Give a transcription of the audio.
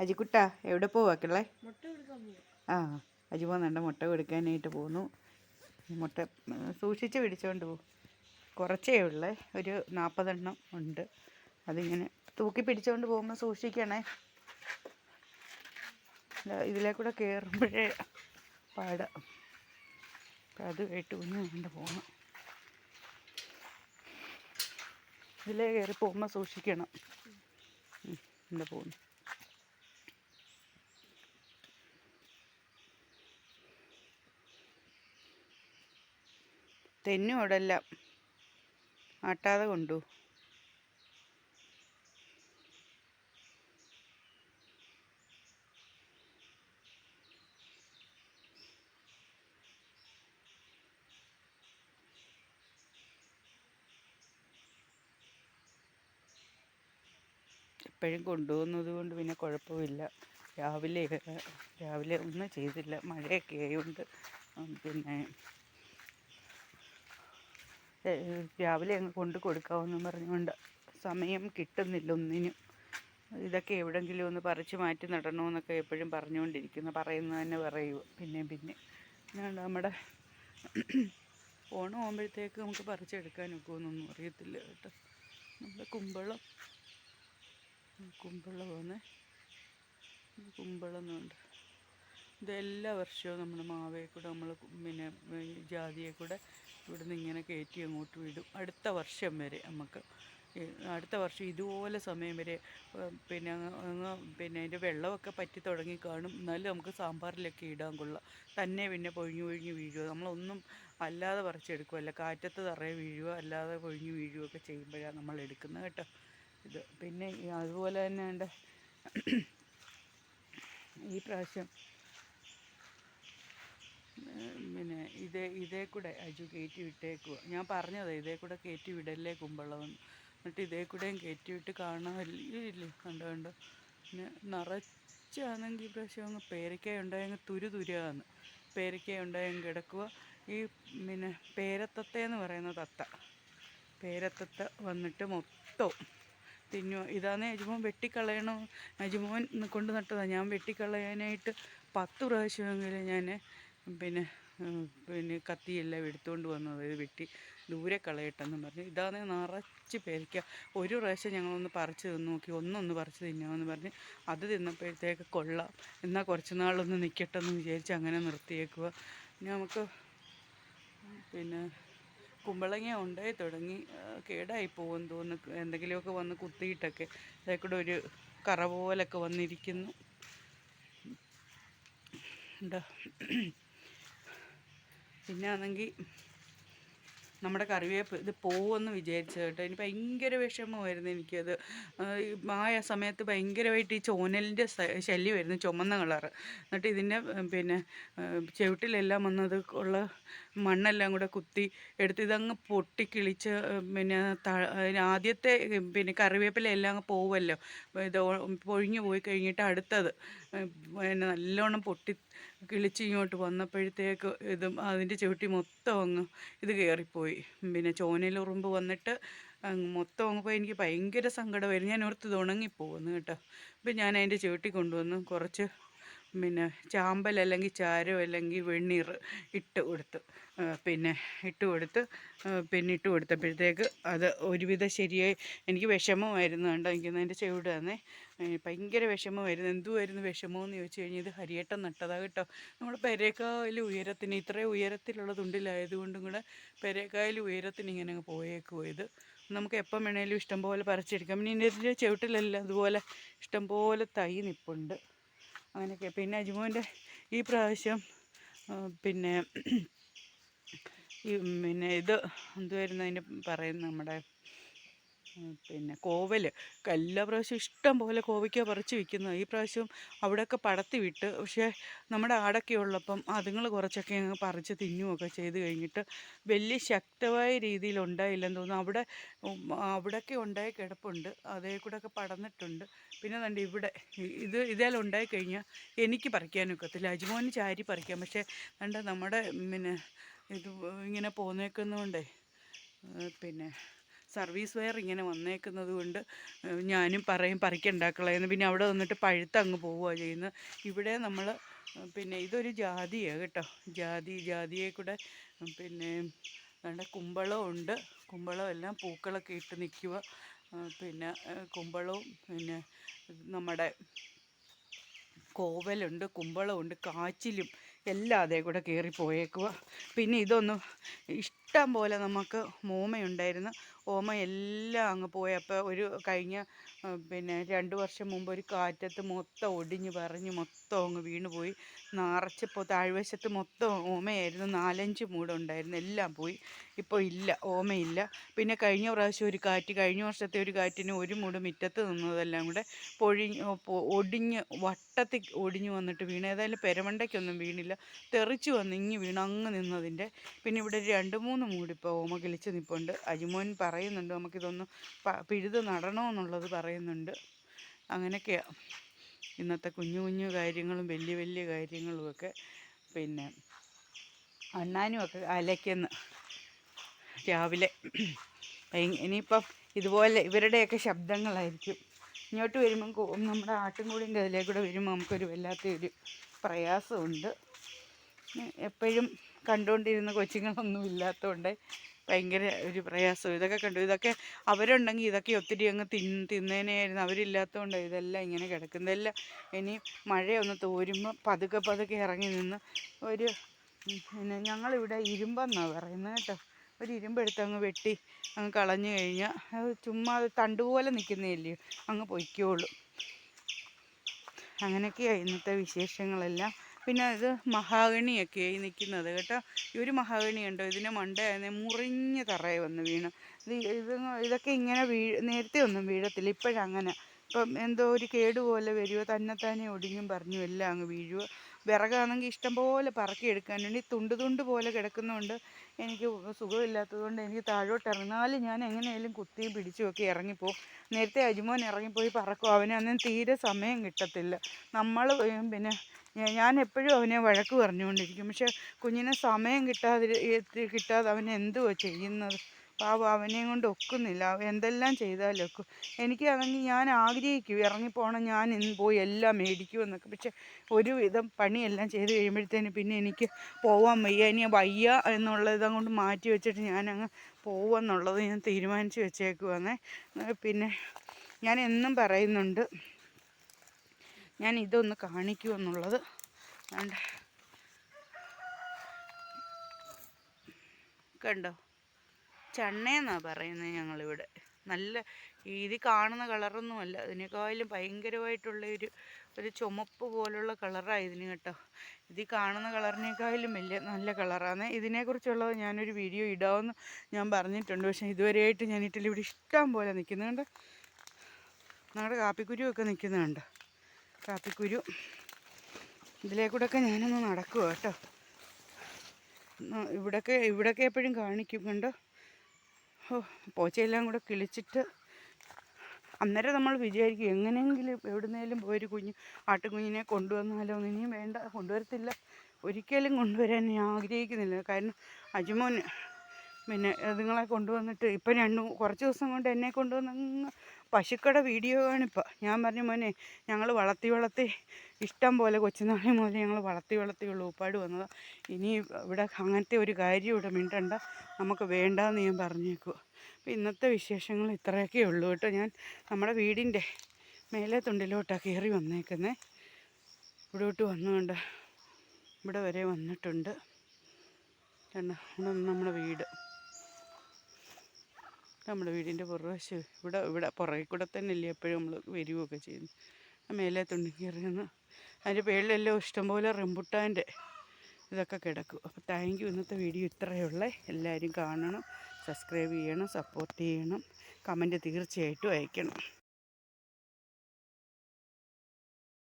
അജിക്കുട്ട എവിടെ പോവാക്കള്ളേ ആ അജി നല്ല മുട്ട കൊടുക്കാനായിട്ട് പോന്നു മുട്ട സൂക്ഷിച്ച് പിടിച്ചോണ്ട് പോകും കുറച്ചേ ഉള്ളേ ഒരു നാൽപ്പതെണ്ണം ഉണ്ട്. അതിങ്ങനെ തൂക്കി പിടിച്ചോണ്ട് പോകുമ്പോൾ സൂക്ഷിക്കണേ. ഇതിലെ കൂടെ കയറുമ്പോഴേ പാട. അപ്പം അത് കേട്ട് കുഞ്ഞു കൊണ്ട് പോകണം ഇതിലേ കയറി പോകുമ്പോൾ സൂക്ഷിക്കണം. എന്താ പോകുന്നു തെന്നും അവിടെ എല്ലാം ആട്ടാതെ കൊണ്ടു. എപ്പോഴും കൊണ്ടുപോകുന്നത് കൊണ്ട് പിന്നെ കുഴപ്പമില്ല. രാവിലെ രാവിലെ ഒന്നും ചെയ്തില്ല. മഴയൊക്കെ ആയതുകൊണ്ട് പിന്നെ രാവിലെ അങ്ങ് കൊണ്ട് കൊടുക്കാമെന്നും പറഞ്ഞുകൊണ്ട് സമയം കിട്ടുന്നില്ല ഒന്നിനും. ഇതൊക്കെ എവിടെങ്കിലും ഒന്ന് പറിച്ചു മാറ്റി നടണമെന്നൊക്കെ എപ്പോഴും പറഞ്ഞുകൊണ്ടിരിക്കുന്നു. പറയുന്നത് തന്നെ പറയുക പിന്നെ പിന്നെ. ഞാൻ നമ്മുടെ ഓണം ആകുമ്പോഴത്തേക്ക് നമുക്ക് പറിച്ചെടുക്കാനൊക്കെ ഒന്നും അറിയത്തില്ല കേട്ടോ. നമ്മുടെ കുമ്പളം. കുമ്പളമാണ് കുമ്പളം എന്നുണ്ട്. ഇത് എല്ലാ വർഷവും നമ്മുടെ മാവയെ കൂടെ നമ്മൾ പിന്നെ ജാതിയെ കൂടെ ഇവിടുന്ന് ഇങ്ങനെ കയറ്റി അങ്ങോട്ട് വിടും. അടുത്ത വർഷം വരെ നമുക്ക്. അടുത്ത വർഷം ഇതുപോലെ സമയം വരെ പിന്നെ അങ്ങ് പിന്നെ അതിന്റെ വെള്ളമൊക്കെ പറ്റി തുടങ്ങി കാണും. എന്നാലും നമുക്ക് സാമ്പാറിലൊക്കെ ഇടാൻ കൊള്ളാം. തന്നെ പിന്നെ പൊഴിഞ്ഞു പൊഴിഞ്ഞു വീഴുക. നമ്മളൊന്നും അല്ലാതെ പറിച്ചെടുക്കുമല്ല കാറ്റത്ത് തറയെ വീഴുക അല്ലാതെ പൊഴിഞ്ഞു വീഴുകയൊക്കെ ചെയ്യുമ്പോഴാണ് നമ്മൾ എടുക്കുന്നത് കേട്ടോ. ഇത് പിന്നെ അതുപോലെ തന്നെ ഉണ്ട് ഈ പ്രാവശ്യം ഏഹ് പിന്നെ ഇതേ ഇതേ കൂടെ അജു കയറ്റി വിട്ടേക്കുക ഞാൻ പറഞ്ഞത് ഇതേ കൂടെ കയറ്റി വിടല്ലേ കുമ്പളവെന്ന് എന്നിട്ട് ഇതേ കൂടെയും കയറ്റി വിട്ട് കാണാൻ വലിയ കണ്ടോ കണ്ടോ? പിന്നെ നിറച്ചാണെങ്കിൽ ഈ പ്രാവശ്യം അങ്ങ് പേരയ്ക്ക ഉണ്ടായങ്ങ് തുരു തുരുവാന്ന് പേരയ്ക്ക ഉണ്ടായങ്ങ് കിടക്കുക ഈ പിന്നെ പേരത്തത്തേന്ന് പറയുന്ന തത്ത. പേരത്തത്ത വന്നിട്ട് മൊത്തം തിന്നു ഇതാന്ന് യജുമോൻ വെട്ടിക്കളയണോ? യജുമോൻ കൊണ്ട് നട്ടതാണ് ഞാൻ വെട്ടിക്കളയാനായിട്ട് പത്ത് പ്രാവശ്യമെങ്കിലും ഞാൻ പിന്നെ പിന്നെ കത്തിയെല്ലാം എടുത്തുകൊണ്ട് വന്നത് ഇത് വെട്ടി ദൂരെ കളയട്ടെന്നും പറഞ്ഞു. ഇതാന്ന് നിറച്ച് പേരിക്ക ഒരു പ്രാവശ്യം ഞങ്ങളൊന്ന് പറിച്ച് തിന്ന് നോക്കി. ഒന്നൊന്ന് പറിച്ച് തിന്നാമെന്ന് പറഞ്ഞ് അത് തിന്നപ്പോഴത്തേക്ക് കൊള്ളാം. എന്നാൽ കുറച്ച് നാളൊന്ന് നിൽക്കട്ടെ എന്ന് വിചാരിച്ച് അങ്ങനെ നിർത്തിയേക്കുക നമുക്ക് പിന്നെ കുമ്പളങ്ങ ഉണ്ടായി തുടങ്ങി. കേടായി പോകും തോന്നുന്നു. എന്തെങ്കിലുമൊക്കെ വന്ന് കുത്തിയിട്ടൊക്കെ. അതേക്കൂടെ ഒരു കറ പോലൊക്കെ വന്നിരിക്കുന്നു. എന്താ പിന്നെ ആണെങ്കിൽ നമ്മുടെ കറിവേപ്പ് ഇത് പോവുമെന്ന് വിചാരിച്ചു കേട്ടോ. എനിക്ക് ഭയങ്കര വിഷമമായിരുന്നു എനിക്കത്. ആ, ഈ സമയത്ത് ഭയങ്കരമായിട്ട് ഈ ചോനലിന്റെ ശല്യമായിരുന്നു ചുമന്ന കളറ്. എന്നിട്ട് ഇതിന്റെ പിന്നെ ചവിട്ടിലെല്ലാം വന്നത് ഉള്ള മണ്ണെല്ലാം കൂടെ കുത്തി എടുത്ത് ഇതങ്ങ് പൊട്ടിക്കിളിച്ച് പിന്നെ ആദ്യത്തെ പിന്നെ കറിവേപ്പില എല്ലാം അങ്ങ് പോവുമല്ലോ ഇത് പൊഴിഞ്ഞു പോയി കഴിഞ്ഞിട്ട് അടുത്തത്. പിന്നെ നല്ലോണം പൊട്ടി കിളിച്ച് ഇങ്ങോട്ട് വന്നപ്പോഴത്തേക്ക് ഇതും അതിന്റെ ചവിട്ടി മൊത്തം അങ്ങ് ഇത് കയറിപ്പോയി. പിന്നെ ചോനയിലുറുമ്പ് വന്നിട്ട് മൊത്തം അങ്ങ് പോയി. എനിക്ക് ഭയങ്കര സങ്കടമായിരുന്നു. ഞാൻ ഓർത്ത് ഇത് ഉണങ്ങിപ്പോകുന്നു കേട്ടോ. അപ്പം ഞാൻ അതിന്റെ ചവിട്ടി കൊണ്ടുവന്ന്. കുറച്ച് പിന്നെ ചാമ്പൽ അല്ലെങ്കിൽ ചാരോ അല്ലെങ്കിൽ വെണ്ണീർ ഇട്ട് കൊടുത്ത് പിന്നെ ഇട്ട് കൊടുത്ത് പിന്നെ ഇട്ട് കൊടുത്തപ്പോഴത്തേക്ക് അത് ഒരുവിധം ശരിയായി. എനിക്ക് വിഷമമായിരുന്നു കണ്ടോ? എനിക്ക് അതിന്റെ ചെവിട് തന്നെ ഭയങ്കര വിഷമമായിരുന്നു. എന്തുമായിരുന്നു വിഷമമെന്ന് ചോദിച്ചു കഴിഞ്ഞാൽ ഇത് ഹരിയേട്ടൻ നട്ടതാണ് കേട്ടോ. നമ്മൾ പെരേക്കായൽ ഉയരത്തിന് ഇത്രയും ഉയരത്തിലുള്ള തുണ്ടിലായതുകൊണ്ടും കൂടെ പെരേക്കായൽ ഉയരത്തിന് ഇങ്ങനെ പോയേക്കുമോ ഇത്. നമുക്ക് എപ്പം വേണേലും ഇഷ്ടം പോലെ പറിച്ചെടുക്കാം. പിന്നെ ഇതിന്റെ ചുവട്ടിലെല്ലാം അതുപോലെ ഇഷ്ടം പോലെ തൈ നിപ്പുണ്ട്. അങ്ങനെയൊക്കെ. പിന്നെ അജ്മോന്റെ ഈ പ്രാവശ്യം പിന്നെ ഈ പിന്നെ ഇത് എന്തുവായിരുന്നു അതിന് പറയുന്നത് നമ്മുടെ പിന്നെ കോവൽ എല്ലാ പ്രാവശ്യം ഇഷ്ടം പോലെ കോവയ്ക്ക പറിച്ച് വിൽക്കുന്നത് ഈ പ്രാവശ്യം അവിടെയൊക്കെ പടത്തി വിട്ട്. പക്ഷേ നമ്മുടെ ആടൊക്കെ ഉള്ളപ്പം അതുങ്ങൾ കുറച്ചൊക്കെ അങ്ങ് പറിച്ച് തിന്നുമൊക്കെ ചെയ്ത് കഴിഞ്ഞിട്ട് വലിയ ശക്തമായ രീതിയിൽ ഉണ്ടായില്ലെന്ന് തോന്നുന്നു. അവിടെ അവിടെയൊക്കെ ഉണ്ടായി കിടപ്പുണ്ട്. അതേ കൂടെ ഒക്കെ പടന്നിട്ടുണ്ട്. പിന്നെ കണ്ട് ഇവിടെ ഇത് ഇതെല്ലാം ഉണ്ടായി കഴിഞ്ഞാൽ എനിക്ക് പറിക്കാനൊക്കത്തില്ല അജ്മോന് ചാരി പറിക്കാം. പക്ഷേ കണ്ട നമ്മുടെ പിന്നെ ഇത് ഇങ്ങനെ പോന്നേക്കുന്നതുകൊണ്ടേ പിന്നെ സർവീസ് വയർ ഇങ്ങനെ വന്നേക്കുന്നത് കൊണ്ട് ഞാനും പറയും പറിക്കണ്ടാക്കളയെന്ന് പിന്നെ അവിടെ വന്നിട്ട് പഴുത്ത് അങ്ങ് പോവുക ചെയ്യുന്നത്. ഇവിടെ നമ്മൾ പിന്നെ ഇതൊരു ജാതിയാണ് കേട്ടോ. ജാതി ജാതിയെ കൂടെ പിന്നെ നല്ല കുമ്പളവും ഉണ്ട്. കുമ്പളം എല്ലാം പൂക്കളൊക്കെ ഇട്ട് നിൽക്കുക. പിന്നെ കുമ്പളവും പിന്നെ നമ്മുടെ കോവലുണ്ട് കുമ്പളമുണ്ട് കാച്ചിലും എല്ലാം അതേ കൂടെ കയറി പോയേക്കുക പിന്നെ ഇതൊന്ന് ഇഷ്ടം പോലെ നമുക്ക് ഓമയുണ്ടായിരുന്നു. ഓമ എല്ലാം അങ്ങ് പോയപ്പോൾ ഒരു കഴിഞ്ഞ പിന്നെ രണ്ട് വർഷം മുമ്പ് ഒരു കാറ്റത്ത് മൊത്തം ഒടിഞ്ഞ് പറഞ്ഞ് മൊത്തം അങ്ങ് വീണു പോയി. നിറച്ചപ്പോൾ താഴ്വശത്ത് മൊത്തം ഓമയായിരുന്നു. നാലഞ്ച് മൂടുണ്ടായിരുന്നു. എല്ലാം പോയി. ഇപ്പോൾ ഇല്ല. ഓമയില്ല. പിന്നെ കഴിഞ്ഞ പ്രാവശ്യം ഒരു കാറ്റ് കഴിഞ്ഞ വർഷത്തെ ഒരു കാറ്റിന് ഒരു മൂട് മുറ്റത്ത് നിന്നതെല്ലാം കൂടെ പൊഴിഞ്ഞ് ഒടിഞ്ഞ് വട്ടത്തിൽ ഒടിഞ്ഞു വന്നിട്ട് വീണ്. ഏതായാലും പെരമണ്ടയ്ക്കൊന്നും വീണില്ല. തെറിച്ച് വന്ന് ഇങ്ങ് വീണ്. അങ്ങ് നിന്നതിന്റെ. പിന്നെ ഇവിടെ രണ്ട് മൂന്ന് മൂടിപ്പോൾ ഓമ കിളിച്ച് നിൽപ്പുണ്ട് അജിമോൻ പറയുന്നുണ്ട് നമുക്കിതൊന്ന് പിഴുത് നടണമെന്നുള്ളത് പറയുന്നുണ്ട്. അങ്ങനെയൊക്കെയാണ് ഇന്നത്തെ കുഞ്ഞു കുഞ്ഞു കാര്യങ്ങളും വലിയ വലിയ കാര്യങ്ങളുമൊക്കെ പിന്നെ അണ്ണാനുമൊക്കെ അലയ്ക്കുന്നു. രാവിലെ ഇനിയിപ്പം ഇതുപോലെ ഇവരുടെയൊക്കെ ശബ്ദങ്ങളായിരിക്കും. ഇങ്ങോട്ട് വരുമ്പം നമ്മുടെ ആട്ടിൻകൂടിന്റെ അതിലേക്കൂടെ വരുമ്പോൾ നമുക്കൊരു വല്ലാത്തൊരു പ്രയാസമുണ്ട്. എപ്പോഴും കണ്ടുകൊണ്ടിരുന്ന കൊച്ചുങ്ങളൊന്നും ഇല്ലാത്തതുകൊണ്ട് ഭയങ്കര ഒരു പ്രയാസം ഇതൊക്കെ കണ്ടു. ഇതൊക്കെ അവരുണ്ടെങ്കിൽ ഇതൊക്കെ ഒത്തിരി അങ്ങ് തിന്ന് തിന്നേനെയായിരുന്നു അവരില്ലാത്തതുകൊണ്ട് ഇതെല്ലാം ഇങ്ങനെ കിടക്കുന്നതെല്ലാം ഇനി മഴയൊന്ന് തോരുമ്പോൾ പതുക്കെ പതുക്കെ ഇറങ്ങി നിന്ന് ഒരു പിന്നെ ഞങ്ങളിവിടെ ഇരുമ്പെന്നാണ് പറയുന്നത് കേട്ടോ. ഒരു ഇരുമ്പെടുത്ത് അങ്ങ് വെട്ടി അങ്ങ് കളഞ്ഞു കഴിഞ്ഞാൽ അത് ചുമ്മാ അത് തണ്ട് പോലെ നിൽക്കുന്നതല്ലേ അങ്ങ് പൊയ്ക്കോളും. അങ്ങനെയൊക്കെയാണ് ഇന്നത്തെ വിശേഷങ്ങളെല്ലാം. പിന്നെ ഇത് മഹാഗണിയൊക്കെയായി നിൽക്കുന്നത് കേട്ടോ. ഈ ഒരു മഹാഗണി ഉണ്ടോ ഇതിന് മണ്ട മുറിഞ്ഞ് തറയെ വന്ന് വീണു. ഇത് ഇത് ഇതൊക്കെ ഇങ്ങനെ വീ നേരത്തെ ഒന്നും വീഴത്തില്ല ഇപ്പോഴങ്ങനെ. ഇപ്പം എന്തോ ഒരു കേടുപോലെ വരുമോ തന്നെത്താനെ ഒടിഞ്ഞും പറഞ്ഞും എല്ലാം അങ്ങ് വീഴുക വിറകാണെങ്കിൽ ഇഷ്ടംപോലെ പറക്കിയെടുക്കാൻ വേണ്ടി തുണ്ട് തുണ്ട് പോലെ കിടക്കുന്നതുകൊണ്ട് എനിക്ക് സുഖമില്ലാത്തതുകൊണ്ട് എനിക്ക് താഴോട്ട് ഇറങ്ങാലും ഞാൻ എങ്ങനെയായാലും കുത്തിയും പിടിച്ചും ഒക്കെ ഇറങ്ങിപ്പോവും. നേരത്തെ അജിമോൻ ഇറങ്ങിപ്പോയി പറക്കും. അവന് അന്ന് തീരെ സമയം കിട്ടത്തില്ല. നമ്മൾ പിന്നെ ഞാൻ എപ്പോഴും അവനെ വഴക്ക് പറഞ്ഞുകൊണ്ടിരിക്കും. പക്ഷെ കുഞ്ഞിന് സമയം കിട്ടാതെ കിട്ടാതെ അവൻ എന്തുവാ ചെയ്യുന്നത്? പാവം അവനെയും കൊണ്ട് ഒക്കുന്നില്ല. എന്തെല്ലാം ചെയ്താലും ഒക്കും. എനിക്കാണെങ്കിൽ ഞാൻ ആഗ്രഹിക്കും ഇറങ്ങിപ്പോണം ഞാൻ പോയി എല്ലാം മേടിക്കും എന്നൊക്കെ. പക്ഷെ ഒരുവിധം പണിയെല്ലാം ചെയ്ത് കഴിയുമ്പോഴത്തേന് പിന്നെ എനിക്ക് പോവാൻ വയ്യ. ഇനി വയ്യ എന്നുള്ള ഇതം കൊണ്ട് മാറ്റി വെച്ചിട്ട് ഞാനങ്ങ് പോവെന്നുള്ളത് ഞാൻ തീരുമാനിച്ച് വെച്ചേക്കുവാന്നേ പിന്നെ ഞാൻ എന്നും പറയുന്നുണ്ട്. ഞാൻ ഇതൊന്ന് കാണിക്കുമെന്നുള്ളത് എന്നുള്ളത്. കണ്ടോ? ചണ്ണയെന്നാണ് പറയുന്നത് ഞങ്ങളിവിടെ. നല്ല ഇത് കാണുന്ന കളറൊന്നുമല്ല. ഇതിനേക്കാളും ഭയങ്കരമായിട്ടുള്ള ഒരു ഒരു ചുമപ്പ് പോലുള്ള കളറാണ് ഇതിന് കേട്ടോ. ഇത് കാണുന്ന കളറിനേക്കാളും വലിയ നല്ല കളറാണ് ഇതിനെക്കുറിച്ചുള്ളത് ഞാനൊരു വീഡിയോ ഇടാമെന്ന് ഞാൻ പറഞ്ഞിട്ടുണ്ട്. പക്ഷേ ഇതുവരെയായിട്ട് ഞാൻ ഇട്ടില്ല. ഇവിടെ ഇഷ്ടം പോലെ നിൽക്കുന്നുണ്ട് നമ്മുടെ കാപ്പിക്കുരുവൊക്കെ നിൽക്കുന്നുണ്ട് കാപ്പിക്കുരു. ഇതിലേക്കൂടെയൊക്കെ ഞാനൊന്ന് നടക്കുക കേട്ടോ. ഇവിടൊക്കെ ഇവിടൊക്കെ എപ്പോഴും കാണിക്കും കണ്ടോ? പോച്ചയെല്ലാം കൂടെ കിളിച്ചിട്ട് അന്നേരം നമ്മൾ വിചാരിക്കും എങ്ങനെയെങ്കിലും എവിടുന്നേലും പോയൊരു കുഞ്ഞ് ആട്ടുകുഞ്ഞിനെ കൊണ്ടുവന്നാലോ. ഇനിയും വേണ്ട കൊണ്ടുവരത്തില്ല ഒരിക്കലും കൊണ്ടുവരാൻ ഞാൻ ആഗ്രഹിക്കുന്നില്ല കാരണം അജുമോൻ പിന്നെ അതുങ്ങളെ കൊണ്ടുവന്നിട്ട് ഇപ്പം രണ്ട് കുറച്ച് ദിവസം കൊണ്ട് എന്നെ കൊണ്ടുവന്ന് പശുക്കട വീഡിയോ കാണിപ്പോൾ ഞാൻ പറഞ്ഞു മോനെ ഞങ്ങൾ വളർത്തി വളർത്തി ഇഷ്ടം പോലെ കൊച്ചുനാളെ മുതൽ ഞങ്ങൾ വളർത്തി വളർത്തി ഉള്ളൂപ്പാട് വന്നതാണ് ഇനി ഇവിടെ അങ്ങനത്തെ ഒരു കാര്യം ഇവിടെ മിണ്ടണ്ട. നമുക്ക് വേണ്ടാന്ന് ഞാൻ പറഞ്ഞേക്കുക അപ്പം ഇന്നത്തെ വിശേഷങ്ങൾ ഇത്രയൊക്കെ ഉള്ളൂ കേട്ടോ. ഞാൻ നമ്മുടെ വീടിന്റെ മേലെ തുണ്ടിലോട്ടാണ് കയറി വന്നേക്കുന്നത് ഇവിടോട്ട് വന്നുകൊണ്ട് ഇവിടെ വരെ വന്നിട്ടുണ്ട്. കണ്ടോ ഇവിടെ നമ്മുടെ വീട്. നമ്മുടെ വീടിന്റെ പുറവശം ഇവിടെ ഇവിടെ പുറകിൽ കൂടെ തന്നെ അല്ലേ എപ്പോഴും നമ്മൾ വരികയൊക്കെ ചെയ്യുന്നു ആ മേലെ തുണ്ടി കയറി നിന്ന് അതിന്റെ പേരിലെല്ലാം ഇഷ്ടംപോലെ റംബുട്ടാന്റെ ഇതൊക്കെ കിടക്കും. അപ്പോൾ താങ്ക് യു ഇന്നത്തെ വീഡിയോ ഇത്രയേ ഉള്ളേ. എല്ലാവരും കാണണം സബ്സ്ക്രൈബ് ചെയ്യണം സപ്പോർട്ട് ചെയ്യണം കമന്റ് തീർച്ചയായിട്ടും അയക്കണം